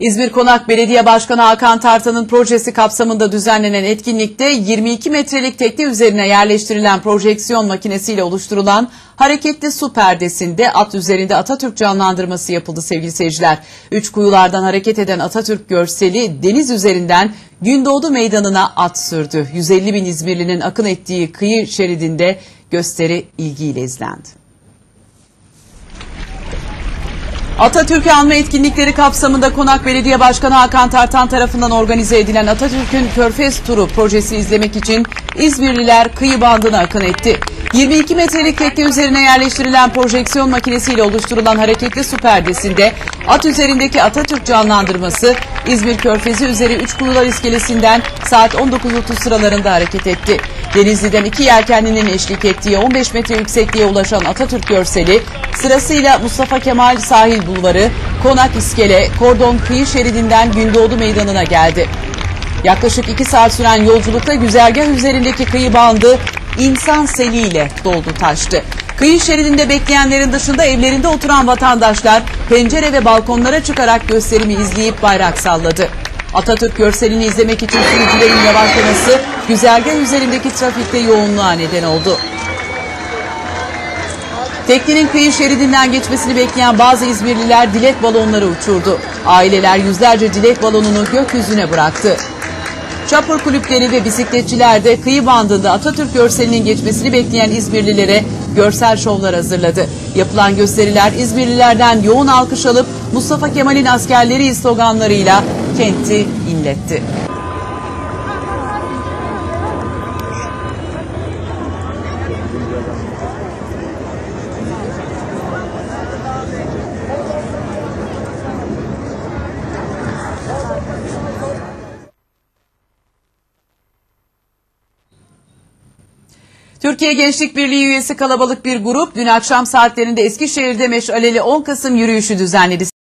İzmir Konak Belediye Başkanı Hakan Tartan'ın projesi kapsamında düzenlenen etkinlikte 22 metrelik tekne üzerine yerleştirilen projeksiyon makinesiyle oluşturulan hareketli su perdesinde at üzerinde Atatürk canlandırması yapıldı sevgili seyirciler. Üç kuyulardan hareket eden Atatürk görseli deniz üzerinden Gündoğdu Meydanı'na at sürdü. 150 bin İzmirlinin akın ettiği kıyı şeridinde gösteri ilgiyle izlendi. Atatürk'ü anma etkinlikleri kapsamında Konak Belediye Başkanı Hakan Tartan tarafından organize edilen Atatürk'ün Körfez Turu projesi izlemek için İzmirliler kıyı bandına akın etti. 22 metrelik tekne üzerine yerleştirilen projeksiyon makinesiyle oluşturulan hareketli su perdesinde at üzerindeki Atatürk canlandırması İzmir Körfezi üzeri 3 kuyular iskelesinden saat 19.30 sıralarında hareket etti. Denizli'den iki yelkenlinin eşlik ettiği 15 metre yüksekliğe ulaşan Atatürk görseli sırasıyla Mustafa Kemal Sahil Bulvarı, Konak İskele, Kordon Kıyı Şeridinden Gündoğdu Meydanı'na geldi. Yaklaşık iki saat süren yolculukta güzergah üzerindeki kıyı bandı insan seliyle doldu taştı. Kıyı şeridinde bekleyenlerin dışında evlerinde oturan vatandaşlar pencere ve balkonlara çıkarak gösterimi izleyip bayrak salladı. Atatürk görselini izlemek için sürücülerin yavaşlaması güzergah üzerindeki trafikte yoğunluğa neden oldu. Teknenin kıyı şeridinden geçmesini bekleyen bazı İzmirliler dilek balonları uçurdu. Aileler yüzlerce dilek balonunu gökyüzüne bıraktı. Çapur kulüpleri ve bisikletçiler de kıyı bandında Atatürk görselinin geçmesini bekleyen İzmirlilere görsel şovlar hazırladı. Yapılan gösteriler İzmirlilerden yoğun alkış alıp Mustafa Kemal'in askerleri sloganlarıyla kenti inletti. Türkiye Gençlik Birliği üyesi kalabalık bir grup dün akşam saatlerinde Eskişehir'de meşaleli 10 Kasım yürüyüşü düzenledi.